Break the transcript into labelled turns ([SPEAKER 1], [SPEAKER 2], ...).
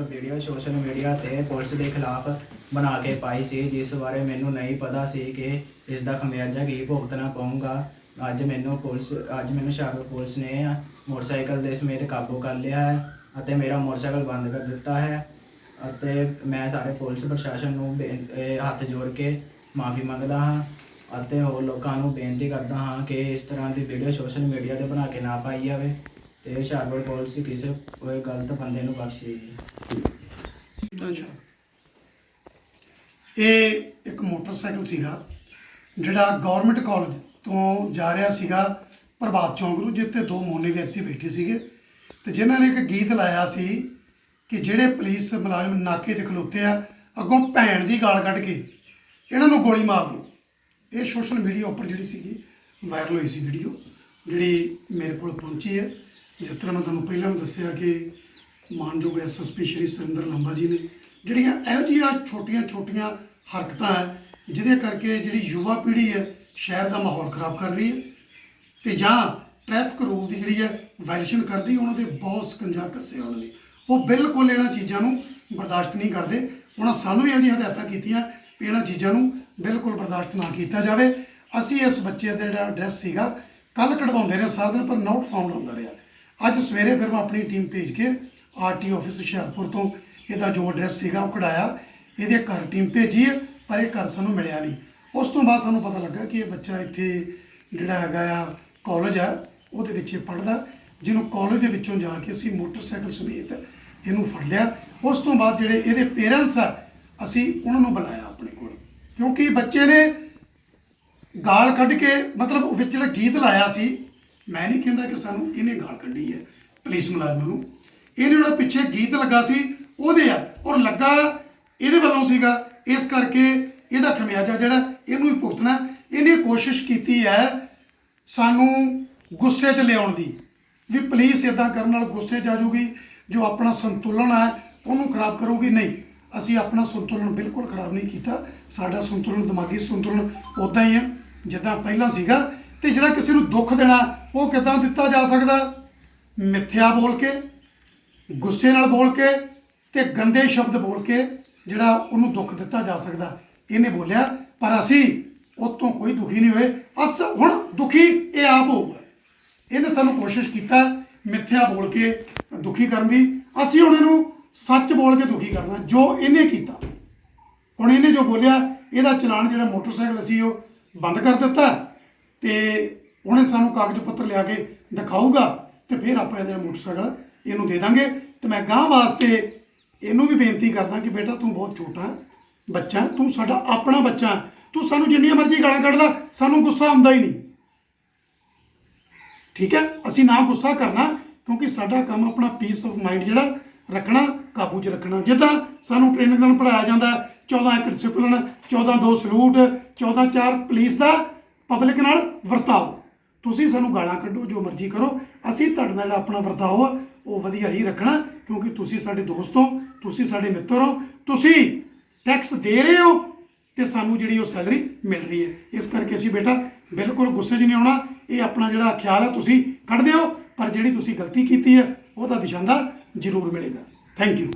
[SPEAKER 1] Video social media ਤੇ police ਦੇ ਖਿਲਾਫ ਬਣਾ ਕੇ ਪਾਈ ਸੀ, ਜਿਸ ਬਾਰੇ ਮੈਨੂੰ ਨਹੀਂ ਪਤਾ ਸੀ ਕਿ ਇਸ ਦਾ ਖਮਿਆਜਾ ਕੀ ਭੁਗਤਣਾ ਪਊਗਾ। ਅੱਜ ਮੈਨੂੰ ਪੁਲਿਸ, ਅੱਜ ਮੈਨੂੰ ਹੁਸ਼ਿਆਰਪੁਰ ਪੁਲਿਸ ਨੇ ਮੋਟਰਸਾਈਕਲ ਦੇ ਸਮੇਤ ਕਾਬੂ ਕਰ ਲਿਆ ਹੈ ਅਤੇ ਮੇਰਾ ਮੋਟਰਸਾਈਕਲ ਬੰਦ ਕਰ ਦਿੱਤਾ ਹੈ ਅਤੇ ਮੈਂ ਸਾਰੇ ਪੁਲਿਸ ਪ੍ਰਸ਼ਾਸਨ ਨੂੰ ਬੇਨ- ਹੱਥ ਜੋੜ ਕੇ ਮਾਫੀ ਮੰਗਦਾ ਹਾਂ ਅਤੇ ਹੋਰ ਲੋਕਾਂ ਨੂੰ ਬੇਨਤੀ ਕਰਦਾ ਹਾਂ ਕਿ ਇਸ ਤਰ੍ਹਾਂ ਦੀ ਵੀਡੀਓ ਸੋਸ਼ਲ ਮੀਡੀਆ ਤੇ ਬਣਾ ਕੇ ਨਾ ਪਾਈ ਜਾਵੇ। ਤੇ ਹੁਸ਼ਿਆਰਪੁਰ ਪੁਲਿਸ ਕਿਸੇ ਕੋਈ ਗਲਤ ਬੰਦੇ ਨੂੰ ਬਖਸ਼ੇਗੀ
[SPEAKER 2] ਅੱਛਾ। ਇਹ ਇੱਕ ਮੋਟਰਸਾਈਕਲ ਸੀਗਾ, ਜਿਹੜਾ ਗਵਰਨਮੈਂਟ ਕਾਲਜ ਤੋਂ ਜਾ ਰਿਹਾ ਸੀਗਾ ਪ੍ਰਭਾਤ ਚੌਂਕ ਨੂੰ, ਜਿੱਥੇ ਦੋ ਮੋਨੇ ਵਿਅਕਤੀ ਬੈਠੇ ਸੀਗੇ। ਤੇ ਜਿਨ੍ਹਾਂ ਨੇ ਇੱਕ ਗੀਤ ਲਾਇਆ ਸੀ ਕਿ ਜਿਹੜੇ ਪੁਲਿਸ ਮੁਲਾਜ਼ਮ ਨਾਕੇ 'ਚ ਖਲੋਤੇ ਆ, ਅੱਗੋਂ ਭੈਣ ਦੀ ਗਾਲ ਕੱਢ ਕੇ ਇਹਨਾਂ ਨੂੰ ਗੋਲੀ ਮਾਰ ਦਿਓ ਇਹ ਸੋਸ਼ਲ ਮੀਡੀਆ ਉੱਪਰ ਜਿਹੜੀ ਸੀਗੀ ਵਾਇਰਲ ਹੋਈ ਸੀ ਵੀਡੀਓ ਜਿਹੜੀ ਮੇਰੇ ਕੋਲ ਪਹੁੰਚੀ ਹੈ। ਜਿਸ ਤਰ੍ਹਾਂ ਮੈਂ ਤੁਹਾਨੂੰ ਪਹਿਲਾਂ ਵੀ ਦੱਸਿਆ ਕਿ ਮਾਨਯੋਗ ਐਸਐਸਪੀ ਸ਼੍ਰੀ ਸੁਰਿੰਦਰ ਲੰਬਾ ਜੀ ਨੇ, ਜਿਹੜੀਆਂ ਇਹੋ ਜਿਹੀਆਂ ਛੋਟੀਆਂ-ਛੋਟੀਆਂ ਹਰਕਤਾਂ ਹੈ, ਜਿਹਦੇ ਕਰਕੇ ਜਿਹੜੀ ਯੁਵਾ ਪੀੜ੍ਹੀ ਹੈ, ਸ਼ਹਿਰ ਦਾ ਮਾਹੌਲ ਖਰਾਬ ਕਰ ਰਹੀ ਹੈ ਤੇ ਜਾਂ ਟ੍ਰੈਫਿਕ ਰੂਲ ਦੀ ਜਿਹੜੀ ਹੈ ਵਾਇਲੇਸ਼ਨ ਕਰਦੀ, ਉਹਨਾਂ ਦੇ ਬਹੁਤ ਸਕੰਜਾ ਕੱਸੇ ਉਹਨਾਂ ਨੇ ਉਹ ਬਿਲਕੁਲ ਇਹਨਾਂ ਚੀਜ਼ਾਂ ਨੂੰ ਬਰਦਾਸ਼ਤ ਨਹੀਂ ਕਰਦੇ। ਉਹਨਾਂ ਸਾਨੂੰ ਵੀ ਅਜਿਹੀਆਂ ਹਦਾਇਤਾਂ ਕੀਤੀਆਂ ਵੀ ਇਹਨਾਂ ਚੀਜ਼ਾਂ ਨੂੰ ਬਿਲਕੁਲ ਬਰਦਾਸ਼ਤ ਨਾ ਕੀਤਾ ਜਾਵੇ। ਅਸੀਂ ਇਸ ਬੱਚੇ ਦਾ ਜਿਹੜਾ ਐਡਰੈਸ ਸੀਗਾ ਕੱਲ ਕਢਵਾਉਂਦੇ ਰਹੇ, ਸਾਰਾ ਦਿਨ ਪਰ ਨੋਟ ਫਾਊਂਡ ਹੁੰਦਾ ਰਿਹਾ। ਅੱਜ ਸਵੇਰੇ ਫਿਰ ਮੈਂ ਆਪਣੀ ਟੀਮ ਭੇਜ ਕੇ ਆਰਟੀ ਆਫਿਸ ਹੁਸ਼ਿਆਰਪੁਰ ਤੋਂ ਇਹਦਾ ਜੋ ਐਡਰੈਸ ਸੀਗਾ ਉਹ ਕਢਾਇਆ। ਇਹਦੇ ਘਰ ਟੀਮ ਭੇਜੀ ਹੈ ਪਰ ਇਹ ਘਰ ਸਾਨੂੰ ਮਿਲਿਆ ਨਹੀਂ। ਉਸ ਤੋਂ ਬਾਅਦ ਸਾਨੂੰ ਪਤਾ ਲੱਗਾ ਕਿ ਇਹ ਬੱਚਾ ਇੱਥੇ ਜਿਹੜਾ ਹੈਗਾ ਆ ਕਾਲਜ ਆ, ਉਹਦੇ ਵਿੱਚ ਇਹ ਪੜਦਾ ਜਿਹਨੂੰ ਕਾਲਜ ਦੇ ਵਿੱਚੋਂ ਜਾ ਕੇ ਅਸੀਂ ਮੋਟਰਸਾਈਕਲ ਸਮੇਤ ਇਹਨੂੰ ਫੜ ਲਿਆ। ਉਸ ਤੋਂ ਬਾਅਦ ਜਿਹੜੇ ਇਹਦੇ ਪੇਰੈਂਟਸ ਆ, ਅਸੀਂ ਉਹਨਾਂ ਨੂੰ ਬੁਲਾਇਆ ਆਪਣੇ ਕੋਲ। ਕਿਉਂਕਿ ਬੱਚੇ ਨੇ ਗਾਲ ਕੱਢ ਕੇ, ਮਤਲਬ ਵਿੱਚ ਜਿਹੜਾ ਗੀਤ ਲਾਇਆ ਸੀ ਮੈਂ ਨਹੀਂ ਕਹਿੰਦਾ ਕਿ ਸਾਨੂੰ ਇਹਨੇ ਗਾਲ ਕੱਢੀ ਹੈ, ਪੁਲਿਸ ਮੁਲਾਜ਼ਮ ਨੂੰ। ਇਹਨੇ ਜਿਹੜਾ ਪਿੱਛੇ ਗੀਤ ਲੱਗਾ ਸੀ, ਉਹਦੇ ਆ, ਔਰ ਲੱਗਾ ਇਹਦੇ ਵੱਲੋਂ ਸੀਗਾ। ਇਸ ਕਰਕੇ ਇਹਦਾ ਖਮਿਆਜਾ ਜਿਹੜਾ, ਇਹਨੂੰ ਹੀ ਭੁਗਤਣਾ। ਇਹਨੇ ਕੋਸ਼ਿਸ਼ ਕੀਤੀ ਹੈ ਸਾਨੂੰ ਗੁੱਸੇ 'ਚ ਲਿਆਉਣ ਦੀ। ਵੀ ਪੁਲਿਸ ਇਦਾਂ ਕਰਨ ਨਾਲ ਗੁੱਸੇ 'ਚ ਆ ਜਾਊਗੀ, ਜੋ ਆਪਣਾ ਸੰਤੁਲਨ ਹੈ, ਉਹਨੂੰ ਖਰਾਬ ਕਰੂਗੀ। ਨਹੀਂ, ਅਸੀਂ ਆਪਣਾ ਸੰਤੁਲਨ ਬਿਲਕੁਲ ਖਰਾਬ ਨਹੀਂ ਕੀਤਾ। ਸਾਡਾ ਸੰਤੁਲਨ, ਦਿਮਾਗੀ ਸੰਤੁਲਨ ਉਦਾਂ ਹੀ ਹੈ, ਜਿੱਦਾਂ ਪਹਿਲਾਂ ਸੀਗਾ। ਤੇ ਜਿਹੜਾ ਕਿਸੇ ਨੂੰ ਦੁੱਖ ਦੇਣਾ, ਉਹ ਕਿਦਾਂ ਦਿੱਤਾ ਜਾ ਸਕਦਾ? ਮਿੱਥਿਆ ਬੋਲ ਕੇ, ਗੁੱਸੇ ਨਾਲ ਬੋਲ ਕੇ ਤੇ ਗੰਦੇ ਸ਼ਬਦ ਬੋਲ ਕੇ ਜਿਹੜਾ ਉਹਨੂੰ ਦੁੱਖ ਦਿੱਤਾ ਜਾ ਸਕਦਾ। ਇਹਨੇ ਬੋਲਿਆ, ਪਰ ਅਸੀਂ ਉਹ ਤੋਂ ਕੋਈ ਦੁਖੀ ਨਹੀਂ ਹੋਏ। ਅਸ ਹੁਣ ਦੁਖੀ, ਇਹ ਆਪ ਹੋਊਗਾ ਇਹਨੇ ਸਾਨੂੰ ਕੋਸ਼ਿਸ਼ ਕੀਤਾ ਮਿੱਥਿਆ ਬੋਲ ਕੇ ਦੁਖੀ ਕਰਨ ਦੀ। ਅਸੀਂ ਹੁਣ ਇਹਨੂੰ ਸੱਚ ਬੋਲ ਕੇ ਦੁਖੀ ਕਰਨਾ, ਜੋ ਇਹਨੇ ਕੀਤਾ। ਹੁਣ ਇਹਨੇ ਜੋ ਬੋਲਿਆ, ਇਹਦਾ ਚਲਾਨ ਜਿਹੜਾ ਮੋਟਰਸਾਈਕਲ ਅਸੀਂ ਉਹ ਬੰਦ ਕਰ ਦਿੱਤਾ। ਤੇ ਉਹਨੇ ਸਾਨੂੰ ਕਾਗਜ਼ ਪੱਤਰ ਲਿਆ ਕੇ ਦਿਖਾਊਗਾ ਤੇ ਫਿਰ ਆਪਾਂ ਇਹਦਾ ਜਿਹੜਾ ਮੋਟਰਸਾਈਕਲ ਇਹਨੂੰ ਦੇ ਦਾਂਗੇ। ਤੇ ਮੈਂ ਗਾਂ ਵਾਸਤੇ ਇਹਨੂੰ ਵੀ ਬੇਨਤੀ ਕਰਦਾ ਕਿ ਬੇਟਾ ਤੂੰ ਬਹੁਤ ਛੋਟਾ ਬੱਚਾ ਤੂੰ ਸਾਡਾ ਆਪਣਾ ਬੱਚਾ ਤੂੰ ਸਾਨੂੰ ਜਿੰਨੀਆਂ ਮਰਜ਼ੀ ਗਾਲਾਂ ਕੱਢਦਾ ਸਾਨੂੰ ਗੁੱਸਾ ਆਉਂਦਾ ਹੀ ਨਹੀਂ। ਠੀਕ ਹੈ? ਅਸੀਂ ਨਾ ਗੁੱਸਾ ਕਰਨਾ ਕਿਉਂਕਿ ਸਾਡਾ ਕੰਮ ਆਪਣਾ ਪੀਸ ਆਫ ਮਾਈਂਡ ਜਿਹੜਾ ਰੱਖਣਾ ਕਾਬੂ 'ਚ ਰੱਖਣਾ। ਜਿੱਦਾਂ ਸਾਨੂੰ ਟ੍ਰੇਨਿੰਗ ਨਾਲ ਪੜਾਇਆ ਜਾਂਦਾ ਹੈ, 14 ਇੱਕ ਡਿਸਪਲਿਨ 14 ਦੋ ਸਲੂਟ 14 ਚਾਰ ਪੁਲਿਸ ਦਾ ਪਬਲਿਕ ਨਾਲ ਵਰਤਾਓ। ਤੁਸੀਂ ਸਾਨੂੰ ਗਾਲਾਂ ਕੱਢੋ, ਜੋ ਮਰਜ਼ੀ ਕਰੋ। ਅਸੀਂ ਤੁਹਾਡੇ ਨਾਲ ਜਿਹੜਾ ਆਪਣਾ ਵਰਤਾਓ ਆ। ਉਹ ਵਧੀਆ ਹੀ ਰੱਖਣਾ, ਕਿਉਂਕਿ ਤੁਸੀਂ ਸਾਡੇ ਦੋਸਤ ਹੋ, ਤੁਸੀਂ ਸਾਡੇ ਮਿੱਤਰ ਹੋ, ਤੁਸੀਂ ਟੈਕਸ ਦੇ ਰਹੇ ਹੋ ਤੇ ਸਾਨੂੰ ਜਿਹੜੀ ਉਹ ਸੈਲਰੀ ਮਿਲ ਰਹੀ ਹੈ। ਇਸ ਕਰਕੇ ਅਸੀਂ ਬੇਟਾ ਬਿਲਕੁਲ ਗੁੱਸੇ 'ਚ ਨਹੀਂ ਆਉਣਾ। ਇਹ ਆਪਣਾ ਜਿਹੜਾ ਖਿਆਲ ਹੈ ਤੁਸੀਂ ਕੱਢ ਦਿਓ, ਪਰ ਜਿਹੜੀ ਤੁਸੀਂ ਗਲਤੀ ਕੀਤੀ ਹੈ, ਉਹਦਾ ਦਿਸ਼ਾਂਦਾ ਜ਼ਰੂਰ ਮਿਲੇਗਾ। Thank you